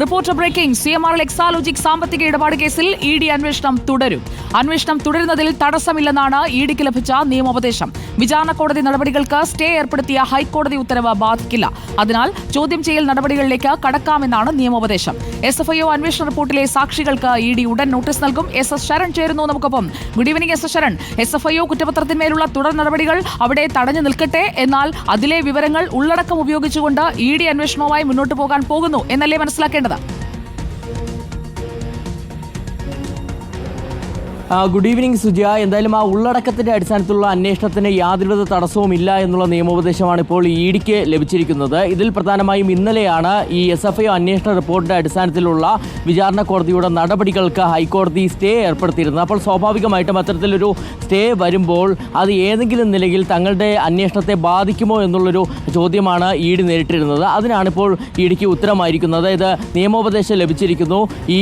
Reporter breaking. C M R Exalogic സാമ്പത്തിക ഇടപാട് കേസിൽ ഇ ഡി അന്വേഷണം തുടരും. അന്വേഷണം തുടരുന്നതിൽ തടസ്സമില്ലെന്നാണ് ഇ ഡിക്ക് ലഭിച്ച നിയമോപദേശം. വിചാരണ കോടതി നടപടികൾക്ക് സ്റ്റേ ഏർപ്പെടുത്തിയ ഹൈക്കോടതി ഉത്തരവ് ബാധിക്കില്ല. അതിനാൽ ചോദ്യം ചെയ്യൽ നടപടികളിലേക്ക് കടക്കാമെന്നാണ് നിയമോപദേശം. എസ് എഫ് ഐ അന്വേഷണ റിപ്പോർട്ടിലെ സാക്ഷികൾക്ക് ഇ ഡി ഉടൻ നോട്ടീസ് നൽകും. എസ് എസ് ശരൺ ചേരുന്നു നമുക്കൊപ്പം. Good evening S S Saran. S F I O കുറ്റപത്രത്തിന്മേലുള്ള തുടർ നടപടികൾ അവിടെ തടഞ്ഞു നിൽക്കട്ടെ. എന്നാൽ അതിലെ വിവരങ്ങൾ ഉള്ളടക്കം ഉപയോഗിച്ചുകൊണ്ട് ഇ ഡി അന്വേഷണവുമായി മുന്നോട്ട് പോകാൻ പോകുന്നു എന്നല്ലേ മനസ്സിലാക്കേണ്ടത്? ആ, ഗുഡ് ഈവനിങ് സുജയ. എന്തായാലും ആ ഉള്ളടക്കത്തിന്റെ അടിസ്ഥാനത്തിലുള്ള അന്വേഷണത്തിന് യാതൊരുവിധ തടസ്സവും ഇല്ല എന്നുള്ള നിയമോപദേശമാണ് ഇപ്പോൾ ഇ ഡിക്ക് ലഭിച്ചിരിക്കുന്നത്. ഇതിൽ പ്രധാനമായും ഇന്നലെയാണ് ഈ എസ് എഫ് ഐ അന്വേഷണ റിപ്പോർട്ടിന്റെ അടിസ്ഥാനത്തിലുള്ള വിചാരണ കോടതിയുടെ നടപടികൾക്ക് ഹൈക്കോടതി സ്റ്റേ ഏർപ്പെടുത്തിയിരുന്നത്. അപ്പോൾ സ്വാഭാവികമായിട്ടും അത്തരത്തിലൊരു സ്റ്റേ വരുമ്പോൾ അത് ഏതെങ്കിലും നിലയിൽ തങ്ങളുടെ അന്വേഷണത്തെ ബാധിക്കുമോ എന്നുള്ളൊരു ചോദ്യമാണ് ഇ ഡി നേരിട്ടിരുന്നത്. അതിനാണിപ്പോൾ ഇ ഡിക്ക് ഉത്തരമായിരിക്കുന്നത്. അതായത് നിയമോപദേശം ലഭിച്ചിരിക്കുന്നു. ഈ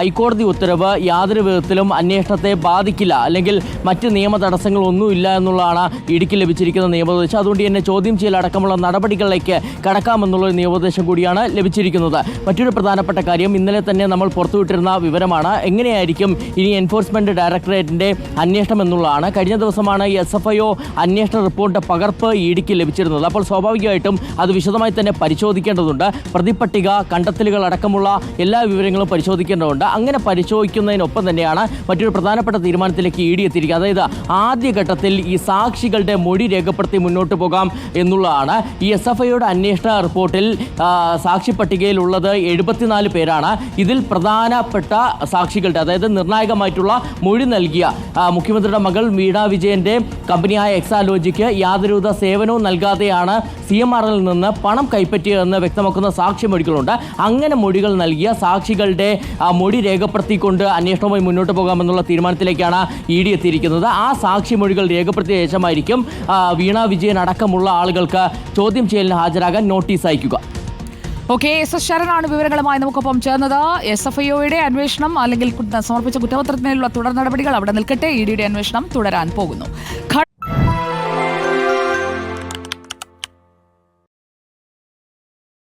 ഹൈക്കോടതി ഉത്തരവ് യാതൊരു വിധത്തിലും അന്വേഷണത്തെ ബാധിക്കില്ല. അല്ലെങ്കിൽ മറ്റ് നിയമ തടസ്സങ്ങളൊന്നുമില്ല എന്നുള്ളതാണ് ഇടുക്കി ലഭിച്ചിരിക്കുന്ന നിയമോപദേശം. അതുകൊണ്ട് തന്നെ ചോദ്യം ചെയ്യൽ അടക്കമുള്ള നടപടികളിലേക്ക് കടക്കാമെന്നുള്ള നിയമോപദേശം കൂടിയാണ് ലഭിച്ചിരിക്കുന്നത്. മറ്റൊരു പ്രധാനപ്പെട്ട കാര്യം ഇന്നലെ തന്നെ നമ്മൾ പുറത്തുവിട്ടിരുന്ന വിവരമാണ്. എങ്ങനെയായിരിക്കും ഇനി എൻഫോഴ്സ്മെന്റ് ഡയറക്ടറേറ്റിന്റെ അന്വേഷണം എന്നുള്ളതാണ്. കഴിഞ്ഞ ദിവസമാണ് എസ് എഫ് ഐ ഒ അന്വേഷണ റിപ്പോർട്ട് പകർപ്പ് ഇടുക്കി ലഭിച്ചിരുന്നത്. അപ്പോൾ സ്വാഭാവികമായിട്ടും അത് വിശദമായി തന്നെ പരിശോധിക്കേണ്ടതുണ്ട്. പ്രതിപട്ടിക കണ്ടെത്തലുകൾ അടക്കമുള്ള എല്ലാ വിവരങ്ങളും പരിശോധിക്കേണ്ടതുണ്ട്. അങ്ങനെ പരിശോധിക്കുന്നതിനൊപ്പം തന്നെയാണ് മറ്റൊരു പ്രധാനപ്പെട്ട തീരുമാനത്തിലേക്ക് ഇ ഡി എത്തിയിരിക്കുക. അതായത് ആദ്യഘട്ടത്തിൽ ഈ സാക്ഷികളുടെ മൊഴി രേഖപ്പെടുത്തി മുന്നോട്ട് പോകാം എന്നുള്ളതാണ്. ഈ എസ് എഫ് ഐയുടെ അന്വേഷണ റിപ്പോർട്ടിൽ സാക്ഷി പട്ടികയിലുള്ളത് എഴുപത്തിനാല് പേരാണ്. ഇതിൽ പ്രധാനപ്പെട്ട സാക്ഷികളുടെ അതായത് നിർണായകമായിട്ടുള്ള മൊഴി നൽകിയ മുഖ്യമന്ത്രിയുടെ മകൾ വീണ വിജയന്റെ കമ്പനിയായ എക്സാലോജിക്ക് യാതൊരുവിധ സേവനവും നൽകാതെയാണ് സി എം ആറിൽ നിന്ന് പണം കൈപ്പറ്റിയതെന്ന് വ്യക്തമാക്കുന്ന സാക്ഷിമൊഴികളുണ്ട് അങ്ങനെ മൊഴികൾ നൽകിയ സാക്ഷികളുടെ മൊഴി രേഖപ്പെടുത്തിക്കൊണ്ട് അന്വേഷണവുമായി മുന്നോട്ട് പോകാമെന്നുള്ള തീരുമാനത്തിലേക്കാണ് ഇ ഡി എത്തിയിരിക്കുന്നത്. ആ സാക്ഷിമൊഴികൾ രേഖപ്പെടുത്തിയ ശേഷമായിരിക്കും വീണ വിജയൻ അടക്കമുള്ള ആളുകൾക്ക് ചോദ്യം ചെയ്യലിന് ഹാജരാകാൻ നോട്ടീസ് അയക്കുക. ഓക്കെ എസ് എസ് ശരണാണ് വിവരങ്ങളുമായി നമുക്കൊപ്പം ചേർന്നത്. എസ് എഫ് ഐഒയുടെ അന്വേഷണം അല്ലെങ്കിൽ സമർപ്പിച്ച കുറ്റപത്രത്തിനുള്ള തുടർ നടപടികൾ അവിടെ നിൽക്കട്ടെ. ഇ ഡിയുടെ അന്വേഷണം തുടരാൻ പോകുന്നു.